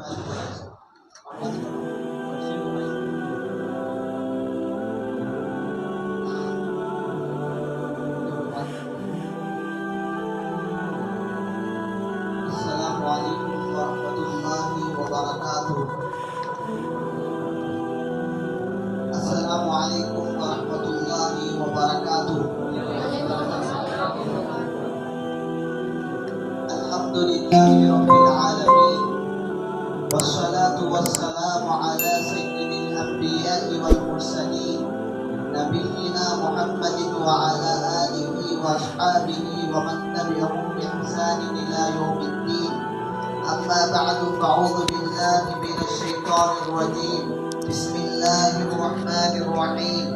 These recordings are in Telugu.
嗯。فأعوذ بالله من الشيطان الرجيم. بسم الله الرحمن الرحيم.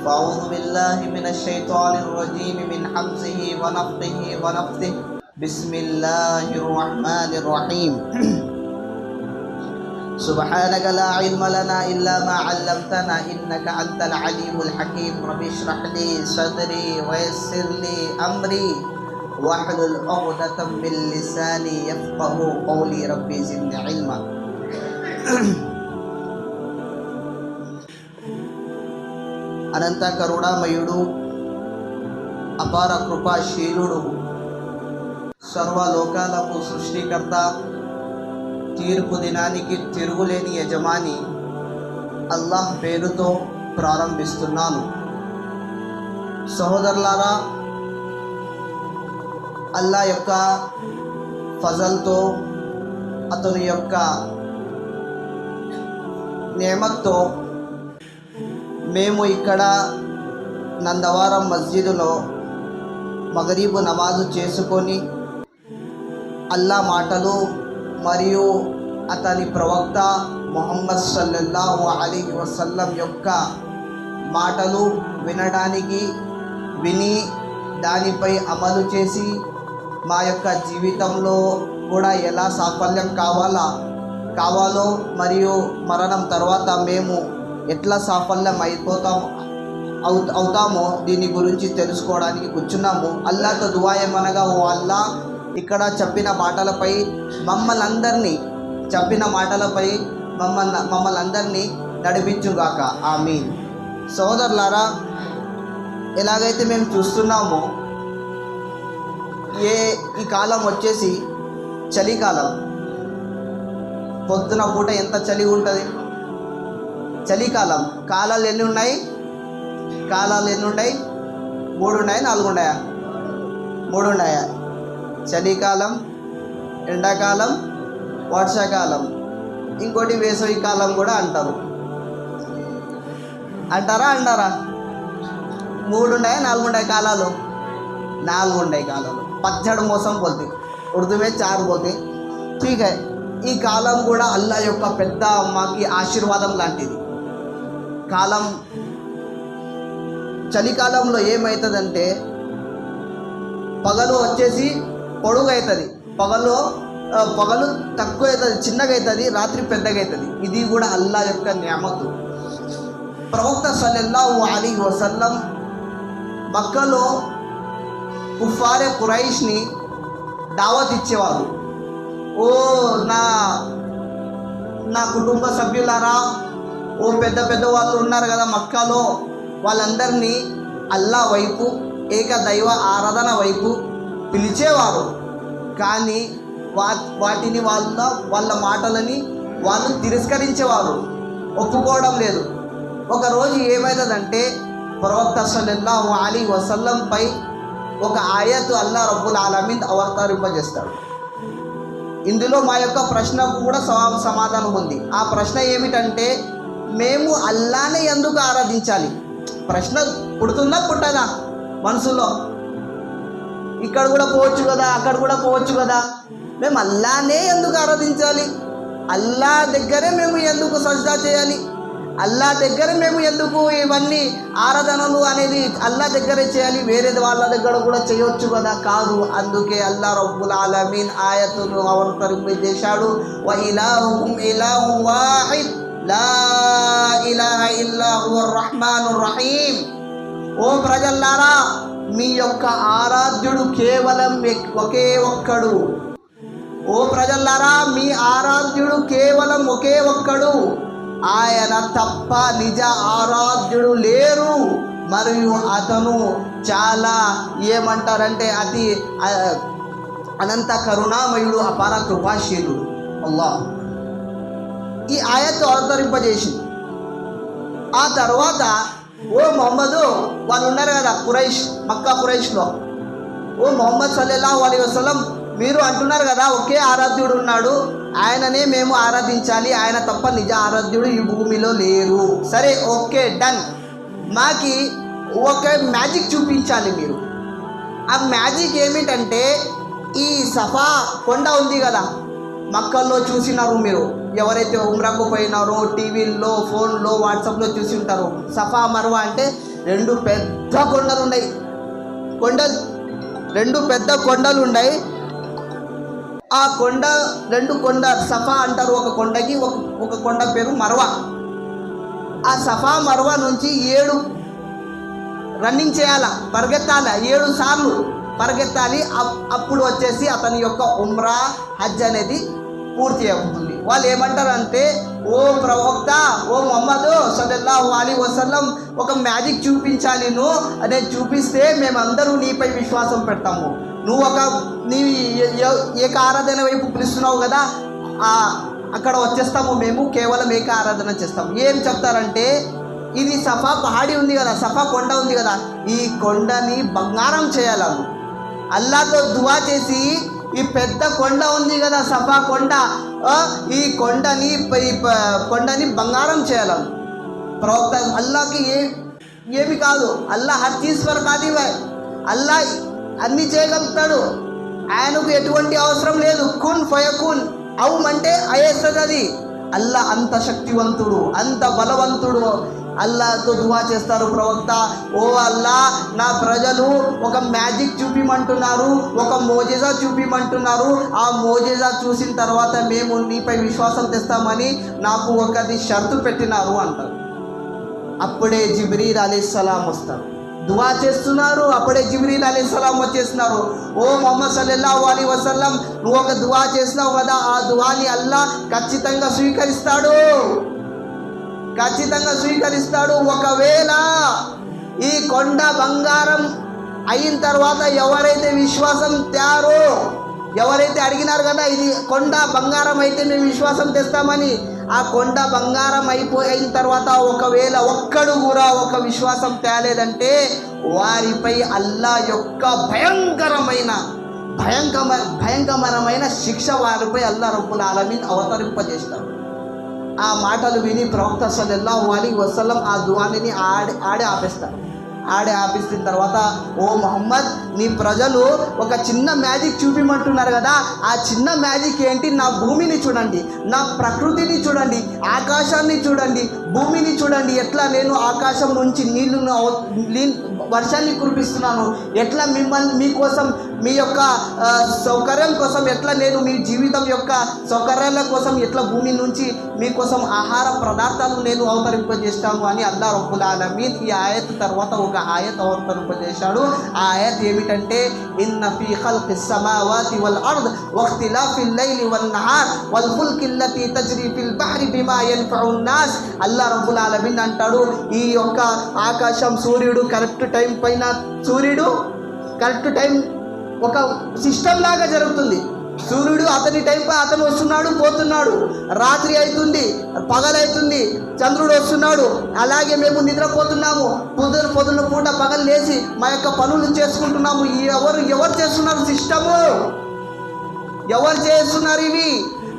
فأعوذ بالله من الشيطان الرجيم من حمزه ونفخه ونفثه. بسم الله الرحمن الرحيم. سبحانك لا علم لنا إلا ما علمتنا إنك أنت العليم الحكيم رب اشرح لي صدري ويسر لي أمري واحلل عقدة من لساني يفقه قولي ربي زدني علما అనంత కరుణామయుడు అపార కృపాశీలుడు సర్వలోకాలకు సృష్టికర్త తీర్పు దినానికి తిరుగులేని యజమాని అల్లాహ్ పేరుతో ప్రారంభిస్తున్నాను. సహోదరులారా అల్లా యొక్క ఫజల్తో అతని యొక్క నియమత్తో మేము ఇక్కడ నందవారం మస్జిదులో మగరీబు నమాజు చేసుకొని అల్లా మాటలు మరియు అతని ప్రవక్త మొహమ్మద్ సల్లల్లాహు అలీ వసల్లం యొక్క మాటలు వినడానికి విని దానిపై అమలు చేసి మా యొక్క జీవితంలో కూడా ఎలా సాఫల్యం కావాలా కావాలో మరియు మరణం తర్వాత మేము ఎట్లా సాఫల్యం అయిపోతాం అవు అవుతామో దీని గురించి తెలుసుకోవడానికి కూర్చున్నాము. అల్లాతో దువాయమనగా ఓ అల్లా ఇక్కడ చెప్పిన మాటలపై మమ్మల్ని అందరినీ చెప్పిన మాటలపై మమ్మల్ని మమ్మల్ని అందరినీ నడిపించుగాక. ఆమీ సోదరులారా ఎలాగైతే మేము చూస్తున్నామో ఏ ఈ కాలం వచ్చేసి చలికాలం. పొద్దున పూట ఎంత చలి ఉంటుంది? చలికాలం. కాలాలు ఎన్ని ఉన్నాయి? కాలాలు ఎన్ని ఉన్నాయి? మూడు ఉన్నాయి? నాలుగు ఉన్నాయా? మూడు ఉన్నాయా? చలికాలం ఎండాకాలం వర్షాకాలం ఇంకోటి వేసవి కాలం కూడా అంటారు అంటారా అంటారా మూడు ఉన్నాయి నాలుగు ఉన్నాయి కాలాలు నాలుగు ఉన్నాయి కాలాలు పచ్చడి మోసం పోతే ఉర్దూ में चार పోతే ठीक है ఈ కాలం కూడా అల్లా యొక్క పెద్ద మాకి ఆశీర్వాదం లాంటిది కాలం చలికాలంలో ఏమవుతుందంటే పగలు వచ్చేసి పొడుగు అవుతుంది పగలు పగలు తక్కువ అవుతుంది చిన్నగా అవుతుంది రాత్రి పెద్దగా అవుతుంది ఇది కూడా అల్లా యొక్క నియామతు ప్రవక్త సల్లల్లాహు అలీ వసల్లం మక్కలో కుఫారే కురైష్ని దావత్ ఇచ్చేవారు. ఓ నా నా కుటుంబ సభ్యులారా ఓ పెద్ద పెద్ద వాళ్ళు ఉన్నారు కదా మక్కాలో. వాళ్ళందరినీ అల్లా వైపు ఏక దైవ ఆరాధన వైపు పిలిచేవారు. కానీ వా వాటిని వాళ్ళ వాళ్ళ మాటలని వాళ్ళు తిరస్కరించేవారు. ఒప్పుకోవడం లేదు. ఒకరోజు ఏమైందంటే ప్రవక్త సల్లల్లాహు అలీ వసల్లంపై ఒక ఆయత్ అల్లా రబ్బుల్ ఆలమీన్ అవతరింపజేస్తాడు ఇందులో మా యొక్క ప్రశ్నకు కూడా సమాధానం ఉంది. ఆ ప్రశ్న ఏమిటంటే మేము అల్లానే ఎందుకు ఆరాధించాలి? ప్రశ్న పుడుతుందా పుట్టదా? మనసులో. ఇక్కడ కూడా పోవచ్చు కదా అక్కడ కూడా పోవచ్చు కదా. మేము అల్లానే ఎందుకు ఆరాధించాలి? అల్లా దగ్గరే మేము ఎందుకు సజ్జా చేయాలి? అల్లా దగ్గర మేము ఎందుకు ఇవన్నీ ఆరాధనలు అనేది అల్లా దగ్గరే చేయాలి? వేరే వాళ్ళ దగ్గర కూడా చేయొచ్చు కదా? కాదు అందుకే అల్లా రబ్బుల్ ఆలమీన్ ఆయతును అవతరింప చేశాడు. లా ఇల్లా ఓ ప్రజల్లారా మీ యొక్క ఆరాధ్యుడు కేవలం ఒకే ఒక్కడు. ఓ ప్రజల్లారా మీ ఆరాధ్యుడు కేవలం ఒకే ఒక్కడు. ఆయన తప్ప నిజ ఆరాధ్యుడు లేరు. మరియు అతను చాలా ఏమంటారంటే అతి అనంత కరుణామయుడు అపార కృపాశీలుడు. అల్లా ఈ ఆయత్తు అవతరింపజేసింది. ఆ తర్వాత ఓ మొహమ్మద్ వాళ్ళు ఉన్నారు కదా కురైష్ మక్కా కురైష్లో. ఓ మొహమ్మద్ సల్లెల్లా అలీ వసలం మీరు అంటున్నారు కదా ఒకే ఆరాధ్యుడు ఉన్నాడు ఆయననే మేము ఆరాధించాలి ఆయన తప్ప నిజ ఆరాధ్యుడు ఈ భూమిలో లేరు. సరే ఓకే డన్. మాకి ఒక మ్యాజిక్ చూపించాలి మీరు. ఆ మ్యాజిక్ ఏమిటంటే ఈ సఫా కొండ ఉంది కదా మక్కల్లో చూసినారు మీరు. ఎవరైతే ఉమ్రాకు పోయినారో టీవీల్లో ఫోన్లో వాట్సాప్లో చూసి ఉంటారు సఫా మర్వా అంటే రెండు పెద్ద కొండలు ఉన్నాయి కొండ రెండు పెద్ద కొండలు ఉన్నాయి ఆ కొండ రెండు కొండ సఫా అంటారు. ఒక కొండకి ఒక ఒక కొండ పేరు మర్వా. ఆ సఫా మర్వా నుంచి ఏడు రన్నింగ్ చేయాల? పరిగెత్తాల? ఏడు సార్లు. పరిగెత్తాలి. అప్- అప్పుడు వచ్చేసి అతని యొక్క ఉమ్రా హజ్ అనేది పూర్తి అవుతుంది. వాళ్ళు ఏమంటారంటే ఓ ప్రవక్త ఓ మొహమ్మద్ సల్లల్లాహు అలీ వసల్లం ఒక మ్యాజిక్ చూపించా నేను అదే చూపిస్తే మేమందరూ నీపై విశ్వాసం పెడతాము. నువ్వు ఒక నీ ఏ- ఏక ఆరాధన వైపు పిలుస్తున్నావు కదా అక్కడ వచ్చేస్తాము మేము కేవలం ఏక ఆరాధన చేస్తాము. ఏం చెప్తారంటే ఇది సఫా పహాడి ఉంది కదా సఫా కొండ ఉంది కదా ఈ కొండని బంగారం చేయాలను అల్లాతో దువా చేసి ఈ పెద్ద కొండ ఉంది కదా సఫా కొండ ఈ కొండని ఈ కొండని బంగారం చేయాలి. ప్రవక్త అల్లాకి ఏ ఏమి కాదు అల్లా హర్ చీజ్ కాదు అల్లా అన్ని చేయగలుగుతాడు. ఆయనకు ఎటువంటి అవసరం లేదు. కున్ ఫయకున్ అవుమంటే అయేస్తుంది అది. అల్లా అంత శక్తివంతుడు అంత బలవంతుడు. అల్లాతో దువా చేస్తారు ప్రవక్త. ఓ అల్లా నా ప్రజలు ఒక మ్యాజిక్ చూపిమంటున్నారు ఒక మోజేజా చూపిమంటున్నారు. ఆ మోజేజా చూసిన తర్వాత మేము నీపై విశ్వాసం తెస్తామని నాకు ఒకది షరతు పెట్టినారు అంటారు. అప్పుడే జిబ్రీర్ అలీస్లాం వస్తారు. దువా చేస్తున్నారు అప్పుడే జిబ్రీల్ అలీస్లాం వచ్చేస్తున్నారు. ఓ మొహమ్మద్ సల్లెల్లా అలీ వసల్లం నువ్వు ఒక దువా చేసినావు కదా ఆ దువాని అల్లా ఖచ్చితంగా స్వీకరిస్తాడు. ఖచ్చితంగా స్వీకరిస్తాడు. ఒకవేళ ఈ కొండ బంగారం అయిన తర్వాత ఎవరైతే విశ్వాసం తేరో ఎవరైతే అడిగినారు కదా ఇది కొండ బంగారం అయితే మేము విశ్వాసం తెస్తామని ఆ కొండ బంగారం అయిపోయిన తర్వాత ఒకవేళ ఒక్కడు కూడా ఒక విశ్వాసం తేలేదంటే వారిపై అల్లా యొక్క భయంకరమైన భయంకర భయంకరమైన శిక్ష వారిపై అల్లా రబ్బుల ఆలమీన్ అవతరింపజేస్తారు. ఆ మాటలు విని ప్రవక్త సల్లల్లాహు అలీ వసల్లం ఆ దువానిని ఆడి ఆడి ఆపేస్తారు. ఆడి ఆపిస్తున్న తర్వాత ఓ మొహమ్మద్ నీ ప్రజలు ఒక చిన్న మ్యాజిక్ చూపిమంటున్నారు కదా ఆ చిన్న మ్యాజిక్ ఏంటి? నా భూమిని చూడండి నా ప్రకృతిని చూడండి ఆకాశాన్ని చూడండి భూమిని చూడండి ఎట్లా నేను ఆకాశం నుంచి నీళ్ళను నీ- వర్షాన్ని కురిపిస్తున్నాను ఎట్లా మిమ్మల్ని మీకోసం మీ యొక్క ఆ, సౌకర్యం కోసం ఎట్లా నేను మీ జీవితం యొక్క సౌకర్యాల కోసం ఎట్లా భూమి నుంచి మీకోసం ఆహార పదార్థాలు నేను అవతరింపజేస్తాను అని అల్లా రబ్బుల్ ఆలమీన్ ఈ ఆయత్ తర్వాత ఒక ఆయత్ అవతరింపజేశాడు ఆ ఆయత్ ఏమిటంటే ఇన్న ఫీ ఖల్qi السماوات والأرض واختلاف الليل والنهار والفلك التي تجري في البحر بما ينفع الناس అల్లా రబ్బుల్ ఆలమీన్ అంటాడు ఈ యొక్క ఆకాశం సూర్యుడు కరెక్ట్ టైం పైన సూర్యుడు కరెక్ట్ టైం ఒక సిస్టమ్ లాగా జరుగుతుంది. సూర్యుడు అతని టైంపై అతను వస్తున్నాడు పోతున్నాడు. రాత్రి అవుతుంది పగలవుతుంది చంద్రుడు వస్తున్నాడు. అలాగే మేము నిద్రపోతున్నాము. పొద్దున పొద్దున పూట పగలు లేచి మా యొక్క పనులు చేసుకుంటున్నాము. ఈ ఎవరు ఎవరు చేస్తున్నారు సిస్టము ఎవరు చేస్తున్నారు ఇవి?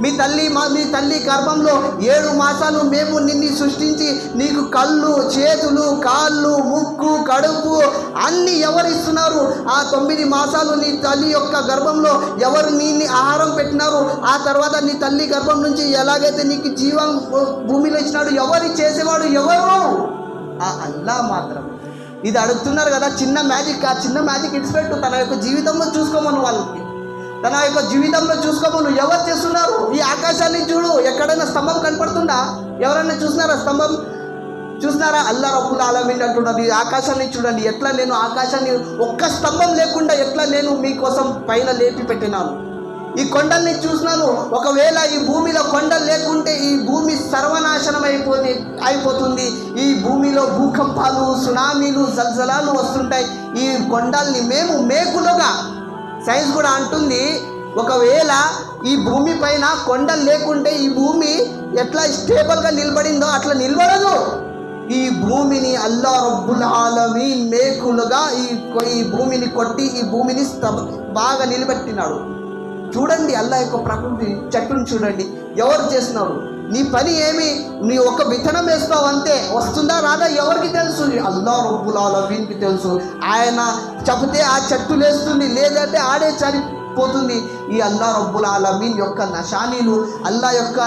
మీ తల్లి మా మీ తల్లి గర్భంలో ఏడు మాసాలు మేము నిన్ను సృష్టించి నీకు కళ్ళు చేతులు కాళ్ళు ముక్కు కడుపు అన్ని ఎవరు ఇస్తున్నారు ఆ తొమ్మిది మాసాలు నీ తల్లి యొక్క గర్భంలో ఎవరు నీని ఆహారం పెట్టినారు? ఆ తర్వాత నీ తల్లి గర్భం నుంచి ఎలాగైతే నీకు జీవం భూమిలో ఇచ్చినాడు? ఎవరు చేసేవాడు? ఎవరు? ఆ అల్లా మాత్రం. ఇది అడుగుతున్నారు కదా చిన్న మ్యాజిక్ ఆ చిన్న మ్యాజిక్ ఇడిచిపెట్టు తన యొక్క జీవితంలో చూసుకోమని వాళ్ళకి. తన యొక్క జీవితంలో చూసుకోమను. ఎవరు చేస్తున్నారు? ఈ ఆకాశాన్ని చూడు. ఎక్కడైనా స్తంభం కనపడుతుందా? ఎవరైనా చూసినారా స్తంభం? చూసినారా? అల్లా రబ్బుల్ ఆలమీన్ అంటున్నారు ఈ ఆకాశాన్ని చూడండి. ఎట్లా నేను ఆకాశాన్ని ఒక్క స్తంభం లేకుండా ఎట్లా నేను మీకోసం పైన లేపి పెట్టినాను? ఈ కొండల్ని చూసినాను. ఒకవేళ ఈ భూమిలో కొండలు లేకుంటే ఈ భూమి సర్వనాశనం అయిపోతే అయిపోతుంది. ఈ భూమిలో భూకంపాలు సునామీలు జల్జలాలు వస్తుంటాయి. ఈ కొండల్ని మేము మేకులుగా సైన్స్ కూడా అంటుంది. ఒకవేళ ఈ భూమి పైన కొండలు లేకుంటే ఈ భూమి ఎట్లా స్టేబుల్గా నిలబడిందో అట్లా నిలబడదు. ఈ భూమిని అల్లా రబ్బుల్ ఆలమీ మేకులుగా ఈ ఈ భూమిని కొట్టి ఈ భూమిని బాగా నిలబెట్టినాడు. చూడండి అల్లా యొక్క ప్రకృతి చెట్టును చూడండి. ఎవరు చేస్తున్నారు నీ పని ఏమి? నీ ఒక్క విత్తనం వేస్తావు అంతే. వస్తుందా రాదా? ఎవరికి తెలుసు? అల్లా రబ్బుల్ ఆలమీన్కి తెలుసు. ఆయన చెబితే ఆ చెట్టు లేస్తుంది. లేదంటే ఆడే చనిపోతుంది. ఈ అల్లా రబ్బుల్ మీన్ యొక్క నషానీలు అల్లా యొక్క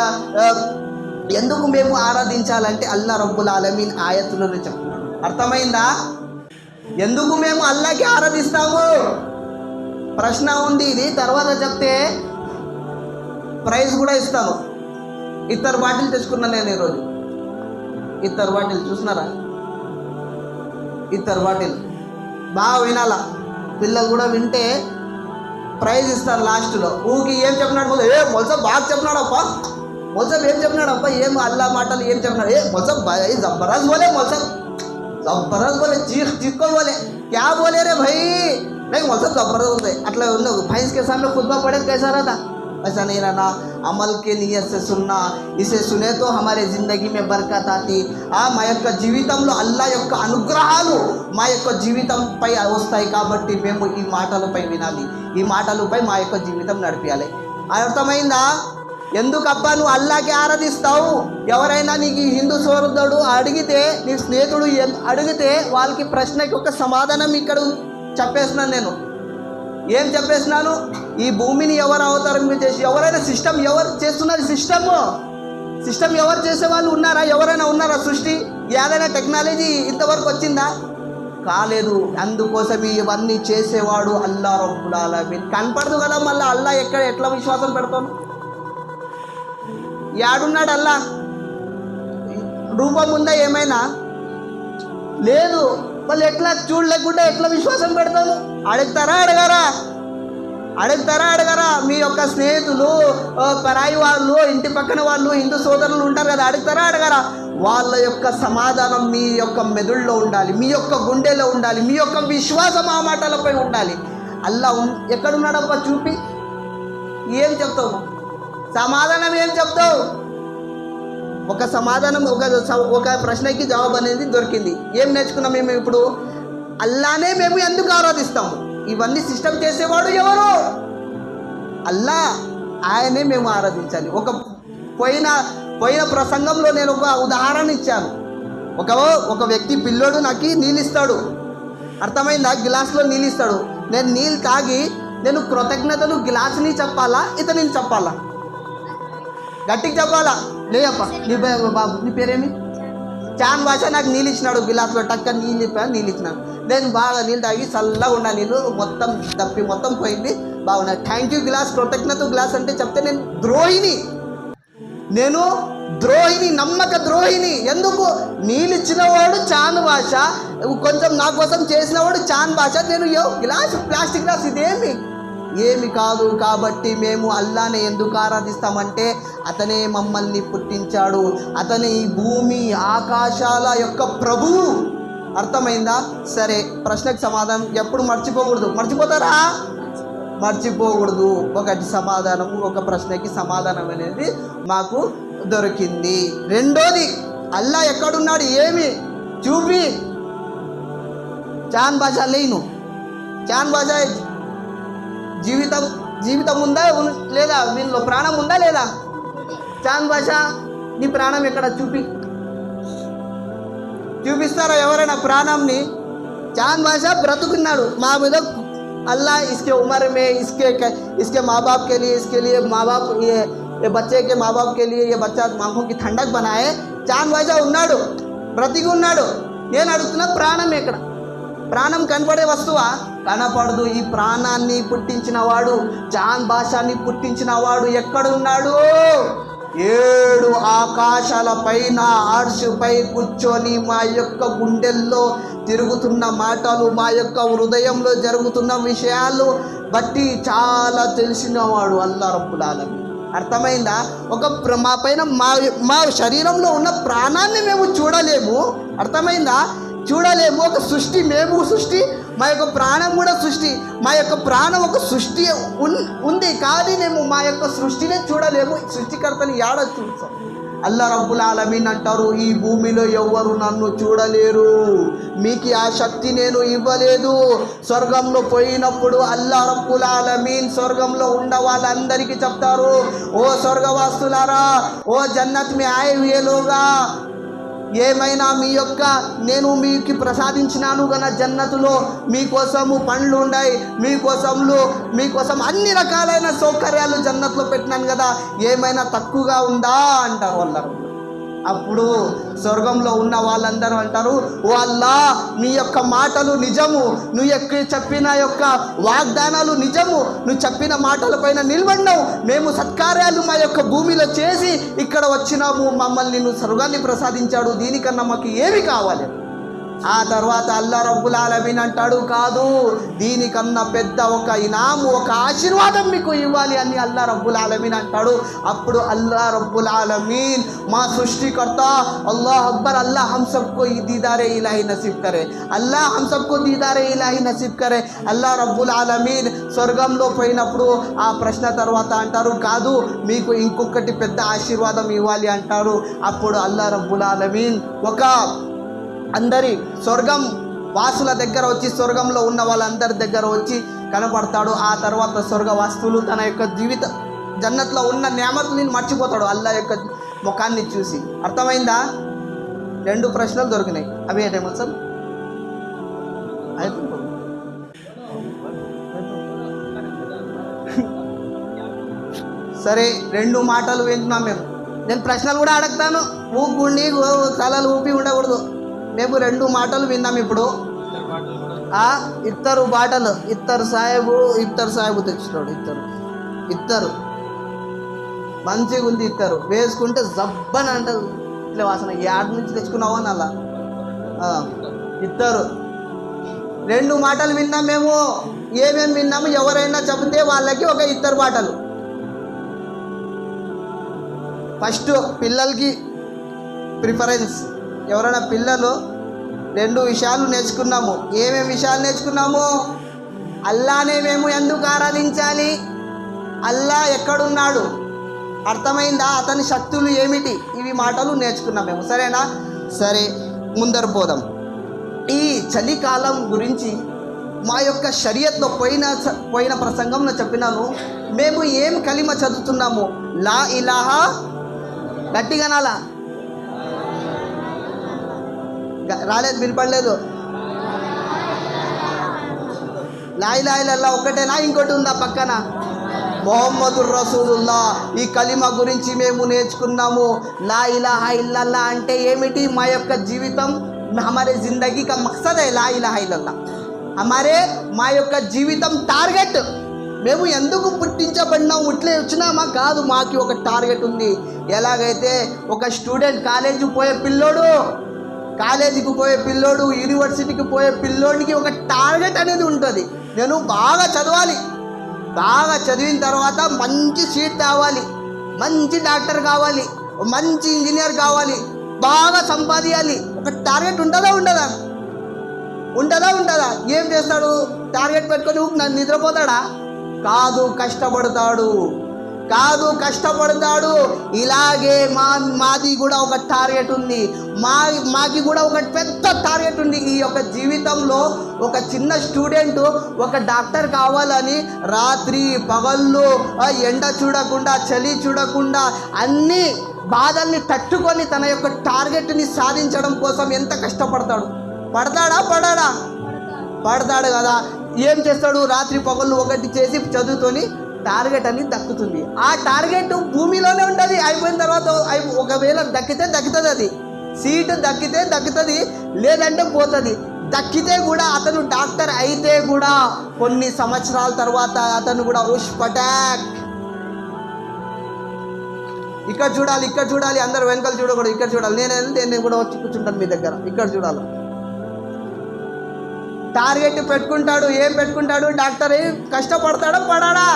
ఎందుకు మేము ఆరాధించాలంటే అల్లా రబ్బుల్ మీన్ ఆయతులను చెప్తున్నాడు. అర్థమైందా? ఎందుకు మేము అల్లాకి ఆరాధిస్తాము? ప్రశ్న ఉంది. ఇది తర్వాత చెప్తే ప్రైజ్ కూడా ఇస్తాను. ఇద్దరు బాటిల్ తెచ్చుకున్నా నేను ఈరోజు. ఇద్దరు బాటిల్ చూసినారా? ఇద్దరు బాటిల్ బాగా వినాలా? పిల్లలు కూడా వింటే ప్రైజ్ ఇస్తారు లాస్ట్లో. ఊకి ఏం చెప్పినాడు ఏ మొలస బాగా చెప్పినాడప్పా. మొలసబ్ ఏం చెప్పినాడప్ప? ఏం అల్లా మాటలు ఏం చెప్పినాడు? ఏ మొలసబ్ జబ్బరాజ్ పోలే మొలసబ్ జబ్బరాజ్ బోలే చీక్ చిక్కోలు బోలే. క్యా పోలేరే భయ్? నాకు మొలసబ్ జబ్బరాజ్ ఉంది. అట్లా ఉంది భైన్స్ కే సామ్లో పడేది కైసా ऐसा नहीं रहना अमल के नियत से सुनना इसे सुने तो हमारे జిందగీ में బర్కత్ ఆతి ఆ మా యొక్క జీవితంలో అల్లా యొక్క అనుగ్రహాలు మా యొక్క జీవితంపై వస్తాయి కాబట్టి మేము ఈ మాటలపై వినాలి ఈ మాటలపై మా యొక్క జీవితం నడిపించాలి అర్థమైందా ఎందుకు అబ్బా నువ్వు అల్లాకి ఆరాధిస్తావు ఎవరైనా నీకు ఈ హిందూ సోదరుడు అడిగితే నీ స్నేహితుడు ఎన్- అడిగితే వాళ్ళకి ప్రశ్నకి ఒక సమాధానం ఇక్కడ చెప్పేస్తున్నాను నేను ఏం చెప్పేసినాను? ఈ భూమిని ఎవరు అవతారం చేసి ఎవరైనా సిస్టమ్ ఎవరు చేస్తున్నారు సిస్టమ్? సిస్టమ్ ఎవరు చేసే వాళ్ళు ఉన్నారా? ఎవరైనా ఉన్నారా సృష్టి? ఏదైనా టెక్నాలజీ ఇంతవరకు వచ్చిందా? కాలేదు. అందుకోసం ఇవన్నీ చేసేవాడు అల్లా రబ్బుల్ ఆలమీన్. కనపడదు కదా మళ్ళీ అల్లా ఎక్కడ ఎట్లా విశ్వాసం పెడతాం యాడున్నాడు అల్లా? రూపం ఉందా ఏమైనా? లేదు. వాళ్ళు ఎట్లా చూడలేకుండా ఎట్లా విశ్వాసం పెడతాము? అడుగుతారా అడగారా? అడుగుతారా అడగారా? మీ యొక్క స్నేహితులు పరాయి వాళ్ళు ఇంటి పక్కన వాళ్ళు హిందూ సోదరులు ఉంటారు కదా అడుగుతారా అడగారా? వాళ్ళ యొక్క సమాధానం మీ యొక్క మెదుళ్ళలో ఉండాలి మీ యొక్క గుండెలో ఉండాలి మీ యొక్క విశ్వాసం ఆ మాటలపై ఉండాలి. అల్లా ఉన్ ఎక్కడున్నాడప్ప చూపి? ఏం చెప్తావు? సమాధానం ఏం చెప్తావు? ఒక సమాధానం ఒక ఒక ప్రశ్నకి జవాబు అనేది దొరికింది. ఏం నేర్చుకున్నాం మేము ఇప్పుడు? అల్లానే మేము ఎందుకు ఆరాధిస్తాము? ఇవన్నీ సిస్టమ్ చేసేవాడు ఎవరు? అల్లా ఆయనే మేము ఆరాధించాలి. ఒక పోయిన పోయిన ప్రసంగంలో నేను ఒక ఉదాహరణ ఇచ్చాను. ఒక ఒక వ్యక్తి పిల్లోడు నాకు నీళ్ళు ఇస్తాడు అర్థమైందా? గ్లాస్లో నీళ్ళు ఇస్తాడు నేను నీళ్ళు తాగి నేను కృతజ్ఞతలు గ్లాస్ని చెప్పాలా? ఇతనిని చెప్పాలా? గట్టికి చెప్పాలా? లేదప్ప నీ బాబు నీ పేరేమి? చాన్ భాష నాకు నీళ్ళు ఇచ్చినాడు గిలాస్లో టక్క నీళ్ళు ఇప్పా నీళ్ళు ఇచ్చినాడు. నేను బాగా నీళ్ళు తాగి చల్లగా ఉన్నా నీళ్ళు మొత్తం తప్పి మొత్తం పోయింది. బాగున్నా థ్యాంక్ యూ గ్లాస్ కృతజ్ఞత గ్లాస్ అంటే చెప్తే నేను ద్రోహిని. నేను ద్రోహిని నమ్మక ద్రోహిని. ఎందుకు? నీళ్ళు ఇచ్చినవాడు చాన్ భాష కొంచెం నా కోసం చేసినవాడు చాన్ భాష నేను యో గ్లాస్ ప్లాస్టిక్ గ్లాస్ ఇదేమి? ఏమి కాదు కాబట్టి మేము అల్లానే ఎందుకు ఆరాధిస్తామంటే అతనే మమ్మల్ని పుట్టించాడు. అతనే ఈ భూమి ఆకాశాల యొక్క ప్రభువు అర్థమైందా? సరే ప్రశ్నకు సమాధానం ఎప్పుడు మర్చిపోకూడదు. మర్చిపోతారా? మర్చిపోకూడదు. ఒకటి సమాధానం ఒక ప్రశ్నకి సమాధానం అనేది మాకు దొరికింది. రెండోది అల్లా ఎక్కడున్నాడు? ఏమి? చూపి. చాన్ భాష లేను. చాన్ భాష జీవితం జీవితం ఉందా లేదా వీళ్ళు ప్రాణం ఉందా లేదా? చాంద్ బాషా నీ ప్రాణం ఇక్కడ చూపి చూపిస్తారా ఎవరైనా ప్రాణంని? చాంద్ బాషా బ్రతుకున్నాడు. మా మీద అల్లా ఇస్కే ఉమర్ మే ఇస్కే ఇస్కే మా బాప్ కే లియే ఇస్కే లియే మా బాప్ ఏ బచ్చే కే మా బాప్ కే లియే ఏ బచ్చా మాహో కి ఠండక్ బనాయే. చాంద్ బాషా ఉన్నాడు బ్రతికి ఉన్నాడు నేను అడుగుతున్న ప్రాణం ఇక్కడ ప్రాణం కనపడే వస్తువా? కనపడదు. ఈ ప్రాణాన్ని పుట్టించిన వాడు జాన్ భాషాన్ని పుట్టించిన వాడు ఎక్కడున్నాడు? ఏడు ఆకాశాల పైన ఆర్షుపై కూర్చొని మా యొక్క గుండెల్లో తిరుగుతున్న మాటలు మా యొక్క హృదయంలో జరుగుతున్న విషయాలు బట్టి చాలా తెలిసినవాడు అల్లా రబ్బుల్ అర్థమైందా? ఒక ప్ర- మా పైన మా మా శరీరంలో ఉన్న ప్రాణాన్ని మేము చూడలేము. అర్థమైందా? చూడలేము ఒక సృష్టి మేము సృష్టి మా యొక్క ప్రాణం కూడా సృష్టి మా యొక్క ప్రాణం ఒక సృష్టి ఉన్- ఉంది కానీ మేము మా యొక్క సృష్టినే చూడలేము సృష్టికర్తని ఏడ చూస్తాం? అల్లా రబ్బుల్ ఆలమీన్ అంటారు ఈ భూమిలో ఎవ్వరు నన్ను చూడలేరు మీకు ఆ శక్తి నేను ఇవ్వలేదు. స్వర్గంలో పోయినప్పుడు అల్లా రబ్బుల్ ఆలమీన్ స్వర్గంలో ఉన్న వాళ్ళందరికీ చెప్తారు ఓ స్వర్గవాసులారా ఓ జన్నత్ మీ ఆయే ఏమైనా మీ యొక్క నేను మీకు ప్రసాదించినాను గన జన్నతులో మీకోసము పండ్లు ఉన్నాయి మీకోసంలో మీకోసం అన్ని రకాలైన సౌకర్యాలు జన్నత్లో పెట్టినాను కదా ఏమైనా తక్కువగా ఉందా అంటారు వాళ్ళ అప్పుడు స్వర్గంలో ఉన్న వాళ్ళందరూ అంటారు వాళ్ళ నీ యొక్క మాటలు నిజము. నువ్వు యొక్క చెప్పిన యొక్క వాగ్దానాలు నిజము. నువ్వు చెప్పిన మాటలపైన నిలబడినావు. మేము సత్కార్యాలు మా యొక్క భూమిలో చేసి ఇక్కడ వచ్చినాము. మమ్మల్ని నువ్వు స్వర్గాన్ని ప్రసాదించాడు. దీనికన్నా మాకు ఏమి కావాలి? ఆ తర్వాత అల్లా రబ్బుల్ అలమీన్ అంటాడు కాదు దీనికన్నా పెద్ద ఒక ఇనాము ఒక ఆశీర్వాదం మీకు ఇవ్వాలి అని అల్లా రబ్బుల్ ఆలమీన్ అంటాడు. అప్పుడు అల్లా రబ్బుల్ అలమీన్ మా సృష్టికర్త అల్లాహ్ అక్బర్ అల్లా హంసబ్కు ఈ దీదారే ఇలాహి నసీబ్ కరే అల్లా హంసబ్కు దీదారే ఇలాహి నసీబ్ కరే. అల్లా రబ్బుల్ ఆలమీన్ స్వర్గంలో పోయినప్పుడు ఆ ప్రశ్న తర్వాత అంటారు కాదు మీకు ఇంకొకటి పెద్ద ఆశీర్వాదం ఇవ్వాలి అంటారు. అప్పుడు అల్లా రబ్బుల్ అలమీన్ ఒక అందరి స్వర్గం వాసుల దగ్గర వచ్చి స్వర్గంలో ఉన్న వాళ్ళందరి దగ్గర వచ్చి కనపడతాడు. ఆ తర్వాత స్వర్గవాస్తువులు తన యొక్క జీవిత జన్నత్లో ఉన్న నేమతుని మర్చిపోతాడు అల్లా యొక్క ముఖాన్ని చూసి. అర్థమైందా? రెండు ప్రశ్నలు దొరికినాయి. అవి ఏంటేమో సార్ అయిపోయింది. సరే రెండు మాటలు వింటున్నాం మేము. నేను ప్రశ్నలు కూడా అడుగుతాను. ఊపుండి తలలు ఊపి ఉండకూడదు. మేము రెండు మాటలు విన్నాం ఇప్పుడు. ఇద్దరు బాటలు. ఇద్దరు సాహెబు ఇద్దరు సాహెబు తెచ్చినాడు ఇద్దరు ఇద్దరు మంచిగా ఉంది ఇద్దరు వేసుకుంటే జబ్బని అంటారు ఇట్లా వాసన. యాడ్ నుంచి తెచ్చుకున్నావు అని అలా ఇద్దరు రెండు మాటలు విన్నాం మేము. ఏమేమి విన్నాము ఎవరైనా చెబితే వాళ్ళకి ఒక ఇద్దరు మాటలు ఫస్ట్ పిల్లలకి ప్రిఫరెన్స్. ఎవరైనా పిల్లలు రెండు విషయాలు నేర్చుకున్నాము. ఏమేమి విషయాలు నేర్చుకున్నాము? అల్లానే మేము ఎందుకు ఆరాధించాలి? అల్లా ఎక్కడున్నాడు? అర్థమైందా? అతని శక్తులు ఏమిటి? ఇవి మాటలు నేర్చుకున్నాం మేము. సరేనా? సరే ముందర పోదాం. ఈ చలికాలం గురించి మా యొక్క షరియత్లో పోయిన పోయిన ప్రసంగంలో చెప్పినాను. మేము ఏం కలిమ చదువుతున్నాము? లా ఇలాహా గట్టిగా నాలా రాలేదు వినపడలేదు. లాయి లాయిలల్లా ఒకటేనా ఇంకోటి ఉందా పక్కన? మొహమ్మదుర్ రసూలుల్లా ఈ కలిమ గురించి మేము నేర్చుకున్నాము. లా ఇలాహ ఇల్లల్లా అంటే ఏమిటి? మా యొక్క జీవితం హమారే జిందగీ కా మక్సద్ లా ఇలాహ ఇల్లల్లా హమారే మా యొక్క జీవితం టార్గెట్. మేము ఎందుకు పుట్టించబడినాం? ఇట్లే వచ్చినామా? కాదు మాకి ఒక టార్గెట్ ఉంది. ఎలాగైతే ఒక స్టూడెంట్ కాలేజీ పోయే పిల్లోడు కాలేజీకి పోయే పిల్లోడు యూనివర్సిటీకి పోయే పిల్లోడికి ఒక టార్గెట్ అనేది ఉంటుంది. నేను బాగా చదవాలి. బాగా చదివిన తర్వాత మంచి సీట్ కావాలి మంచి డాక్టర్ కావాలి. మంచి ఇంజనీర్ కావాలి. బాగా సంపాదించాలి ఒక టార్గెట్ ఉంటుందా ఉండదా? ఉంటుందా ఉంటుందా ఏం చేస్తాడు? టార్గెట్ పెట్టుకొని నన్ను నిద్రపోతాడా? కాదు కష్టపడతాడు. కాదు కష్టపడతాడు. ఇలాగే మా మాది కూడా ఒక టార్గెట్ ఉంది. మా మాకి కూడా ఒక పెద్ద టార్గెట్ ఉంది. ఈ యొక్క జీవితంలో ఒక చిన్న స్టూడెంట్ ఒక డాక్టర్ కావాలని రాత్రి పగళ్ళు ఎండ చూడకుండా చలి చూడకుండా అన్ని బాధల్ని తట్టుకొని తన యొక్క టార్గెట్ని సాధించడం కోసం ఎంత కష్టపడతాడు? పడతాడా? పడాడా? పడతాడు కదా. ఏం చేస్తాడు? రాత్రి పగళ్ళు ఒకటి చేసి చదువుతోని టార్గెట్ అని దక్కుతుంది. ఆ టార్గెట్ భూమిలోనే ఉంటుంది. అయిపోయిన తర్వాత అయి- ఒకవేళ దక్కితే దక్కుతుంది అది. సీటు దక్కితే దక్కుతుంది లేదంటే పోతుంది. దక్కితే కూడా అతను డాక్టర్ అయితే కూడా కొన్ని సంవత్సరాల తర్వాత అతను కూడా ఉష్ పటాక్. ఇక్కడ చూడాలి ఇక్కడ చూడాలి. అందరు వెనకాల చూడకూడదు ఇక్కడ చూడాలి. నేను నేను కూడా వచ్చి కూర్చుంటాను మీ దగ్గర. ఇక్కడ చూడాలి. టార్గెట్ పెట్టుకుంటాడు ఏం పెట్టుకుంటాడు డాక్టర్ ఏం కష్టపడతాడా పడాడా?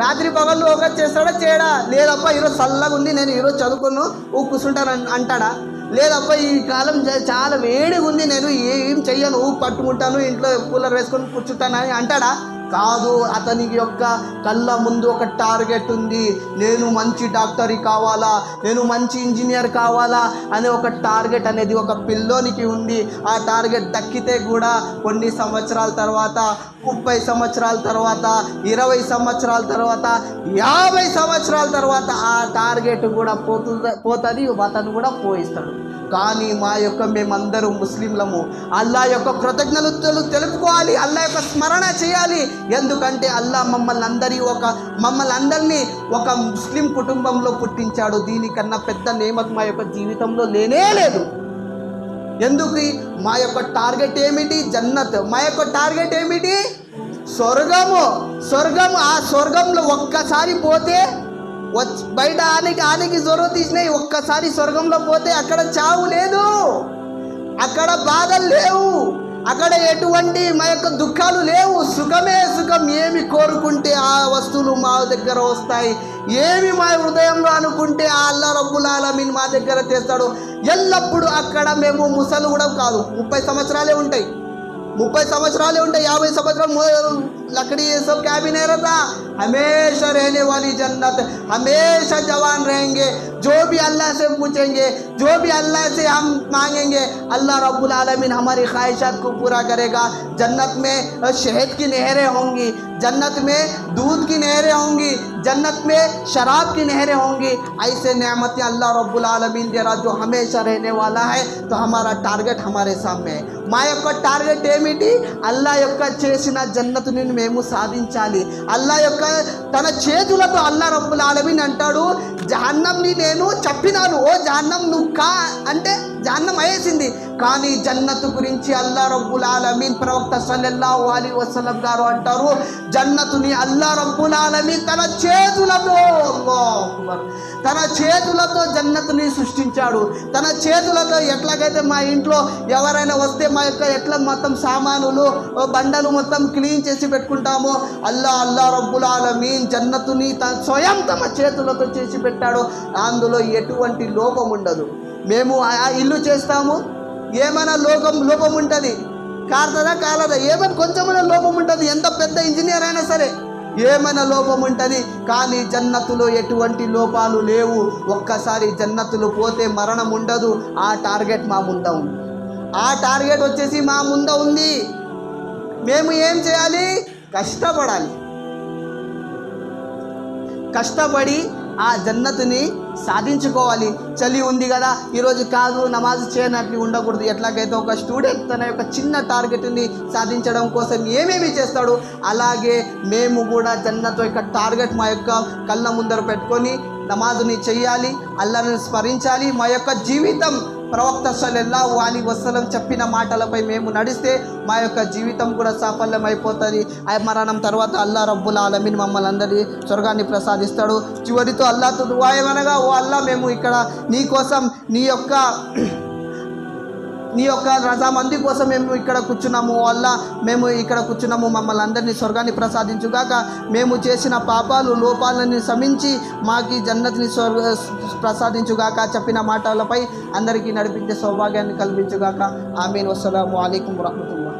రాత్రి పగళ్ళు ఒక చేస్తాడా చేయడా? లేదప్పా ఈరోజు చల్లగా ఉంది నేను ఈరోజు చదువుకును ఊ కూర్చుంటాను అంటాడా? లేదప్పా ఈ కాలం చాలా వేడిగా ఉంది నేను ఏం చెయ్యను ఊ పట్టుకుంటాను ఇంట్లో కూలర్ వేసుకొని కూర్చుంటాను అని అంటాడా? కాదు అతని యొక్క కళ్ళ ముందు ఒక టార్గెట్ ఉంది. నేను మంచి డాక్టర్ కావాలా? నేను మంచి ఇంజనీర్ కావాలా? అనే ఒక టార్గెట్ అనేది ఒక పిల్లోనికి ఉంది. ఆ టార్గెట్ దక్కితే కూడా కొన్ని సంవత్సరాల తర్వాత ముప్పై సంవత్సరాల తర్వాత ఇరవై సంవత్సరాల తర్వాత యాభై సంవత్సరాల తర్వాత ఆ టార్గెట్ కూడా పోతుంది పోతుంది అతను కూడా పోయిస్తాడు. కానీ మా యొక్క మేమందరూ ముస్లింలము అల్లా యొక్క కృతజ్ఞతలు తెలుపుకోవాలి అల్లా యొక్క స్మరణ చేయాలి. ఎందుకంటే అల్లా మమ్మల్ని అందరి ఒక మమ్మల్ని అందరినీ ఒక ముస్లిం కుటుంబంలో పుట్టించాడు. దీనికన్నా పెద్ద నేమత్ మా యొక్క జీవితంలో లేనే లేదు. ఎందుకు? మా యొక్క టార్గెట్ ఏమిటి? జన్నత్. మా యొక్క టార్గెట్ ఏమిటి? స్వర్గము. స్వర్గం ఆ స్వర్గంలో ఒక్కసారి పోతే వచ్చి బయట ఆనికి ఆనికి జ్వరం తీసినాయి. ఒక్కసారి స్వర్గంలో పోతే అక్కడ చావు లేదు. అక్కడ బాధలు లేవు. అక్కడ ఎటువంటి మా యొక్క దుఃఖాలు లేవు. సుఖమే సుఖం. ఏమి కోరుకుంటే ఆ వస్తువులు మా దగ్గర వస్తాయి. ఏమి మా హృదయంలో అనుకుంటే ఆ అల్లా రబ్బుల్ ఆలమీన్ మా దగ్గర చేస్తాడు ఎల్లప్పుడూ అక్కడ మేము ముసలు కూడా కాదు. ముప్పై సంవత్సరాలే ఉంటాయి. ముప్పై సంవత్సరాలే ఉంటాయి యాభై సంవత్సరం लकड़ी ये सब क्या भी नहीं रहता हमेशा रहने वाली जन्नत हमेशा जवान रहेंगे जो भी अल्लाह से पूछेंगे जो भी अल्लाह से हम मांगेंगे अल्लाह रब्बुल आलमीन हमारी ख्वाहिशात को पूरा करेगा जन्नत में अ, शहद की नहरें होंगी जन्नत में दूध की नहरें होंगी जन्नत में शराब की नहरें होंगी ऐसे नेमतें अल्लाह रब्बुल आलमीन दे रहा जो हमेशा रहने वाला है तो हमारा टारगेट हमारे सामने है మా యొక్క టార్గెట్ ఏమిటి? అల్లా యొక్క చేసిన జన్నతుని మేము సాధించాలి. అల్లా యొక్క తన చేతులతో అల్లా రబ్బుల్ ఆలమీన్ అంటాడు జహన్నంని నేను చెప్పినాను ఓ జహన్నం నువ్వు కా అంటే జహన్నం అయ్యేసింది. కానీ జన్నతు గురించి అల్లా రబ్బుల్ ఆలమీన్ ప్రవక్త సల్లెల్లా అలీ వసలం గారు అంటారు జన్నతుని అల్లా రబ్బుల్ ఆలమీన్ తన చేతులతో తన చేతులతో జన్నతుని సృష్టించాడు. తన చేతులతో ఎట్లాగైతే మా ఇంట్లో ఎవరైనా వస్తే మా యొక్క ఎట్లా మొత్తం సామానులు బండలు మొత్తం క్లీన్ చేసి పెట్టుకుంటామో అల్లా అల్లా రబ్బుల్ ఆలమీన్ జన్నతుని తన స్వయం తమ చేతులతో చేసి పెట్టాడు. అందులో ఎటువంటి లోపం ఉండదు. మేము ఆ ఇల్లు చేస్తాము. ఏమైనా లోపం లోపం ఉంటుంది. కారుతుందా కాలదా? ఏమైనా కొంచెమైనా లోపం ఉంటుంది. ఎంత పెద్ద ఇంజనీర్ అయినా సరే ఏమైనా లోపం ఉంటుంది. కానీ జన్నతులో ఎటువంటి లోపాలు లేవు. ఒక్కసారి జన్నతులు పోతే మరణం ఉండదు. ఆ టార్గెట్ మా ముంద ఉంది. ఆ టార్గెట్ వచ్చేసి మా ముంద ఉంది. మేము ఏం చేయాలి? కష్టపడాలి. కష్టపడి ఆ జన్నతుని సాధించుకోవాలి. చలి ఉంది కదా ఈరోజు కాదు నమాజ్ చేయనట్లు ఉండకూడదు. ఎట్లాగైతే ఒక స్టూడెంట్ తన యొక్క చిన్న టార్గెట్ని సాధించడం కోసం ఏమేమి చేస్తాడు అలాగే మేము కూడా జన్నత్ యొక్క టార్గెట్ మా యొక్క కళ్ళ ముందర పెట్టుకొని నమాజుని చేయాలి అల్లరిని స్మరించాలి మా యొక్క జీవితం ప్రవక్త సల్లల్లాహు అలీ వసలం చెప్పిన మాటలపై మేము నడిస్తే మా యొక్క జీవితం కూడా సాఫల్యం అయిపోతుంది ఆ మరణం తర్వాత అల్లా రబ్బుల్ ఆలమీన్ మమ్మల్ని అందరి స్వర్గాన్ని ప్రసాదిస్తాడు. చివరితో అల్లాతో దువాయమనగా ఓ అల్లా మేము ఇక్కడ నీ కోసం నీ యొక్క నీ యొక్క రజామంది కోసం మేము ఇక్కడ కూర్చున్నాము. వల్ల మేము ఇక్కడ కూర్చున్నాము. మమ్మల్ని అందరినీ స్వర్గాన్ని ప్రసాదించుగాక మేము చేసిన పాపాలు లోపాలని శమించి మాకు జన్నతిని స్వర్గ ప్రసాదించుగాక చెప్పిన మాటలపై అందరికీ నడిపించే సౌభాగ్యాన్ని కల్పించుగాక. ఆమెను. అస్సలం అలీకం రహమతుల్లా